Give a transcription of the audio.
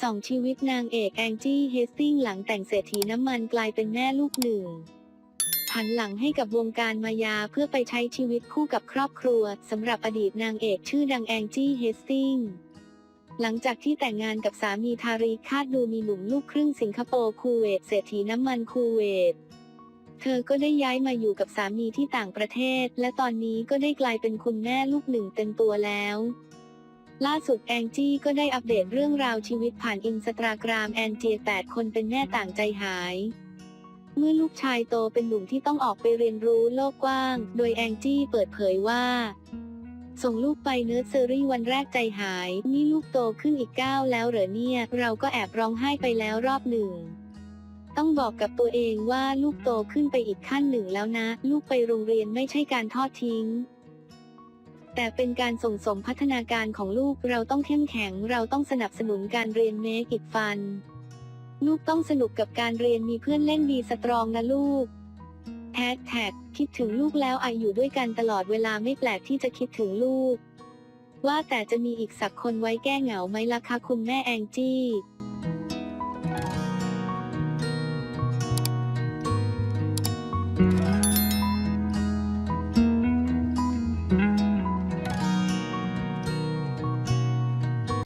สองชีวิตนางเอกแองจี้เฮสติงหลังแต่งเศรษฐีน้ำมันกลายเป็นแม่ลูกหนึ่งหันหลังให้กับวงการมายาเพื่อไปใช้ชีวิตคู่กับครอบครัวสำหรับอดีตนางเอกชื่อดังแองจี้เฮสติงหลังจากที่แต่งงานกับสามีทาริคาดดูมีหนุ่มลูกครึ่งสิงคโปร์คูเวตเศรษฐีน้ำมันคูเวตเธอก็ได้ย้ายมาอยู่กับสามีที่ต่างประเทศ และตอนนี้ก็ได้กลายเป็นคุณแม่ลูกหนึ่งเต็มตัวแล้ว ล่าสุดแองจี้ก็ได้อัปเดตเรื่องราวชีวิตผ่านอินสตาแกรมแอนเจีย8คนเป็นแม่ต่างใจหาย เมื่อลูกชายโตเป็นหนุ่มที่ต้องออกไปเรียนรู้โลกกว้าง โดยแองจี้เปิดเผยว่า ส่งลูกไปเนิร์สเซอรี่วันแรกใจหาย นี่ลูกโตขึ้นอีกก้าวแล้วเหรอเนี่ย เราก็แอบร้องไห้ไปแล้วรอบหนึ่งต้องบอกกับตัวเองว่าลูกโตขึ้นไปอีกขั้นหนึ่งแล้วนะ ลูกไปโรงเรียนไม่ใช่การทอดทิ้ง แต่เป็นการส่งเสริมพัฒนาการของลูกเราต้องเข้มแข็ง เราต้องสนับสนุนการเรียนเมคอิดฟัน ลูกต้องสนุกกับการเรียนมีเพื่อนเล่นดีสตรองนะลูกแท็กแท็กคิดถึงลูกแล้วอาอยู่ด้วยกันตลอดเวลาไม่แปลกที่จะคิดถึงลูก ว่าแต่จะมีอีกสักคนไว้แก้เหงาไหมล่ะคะคุณแม่แองจี้ Thank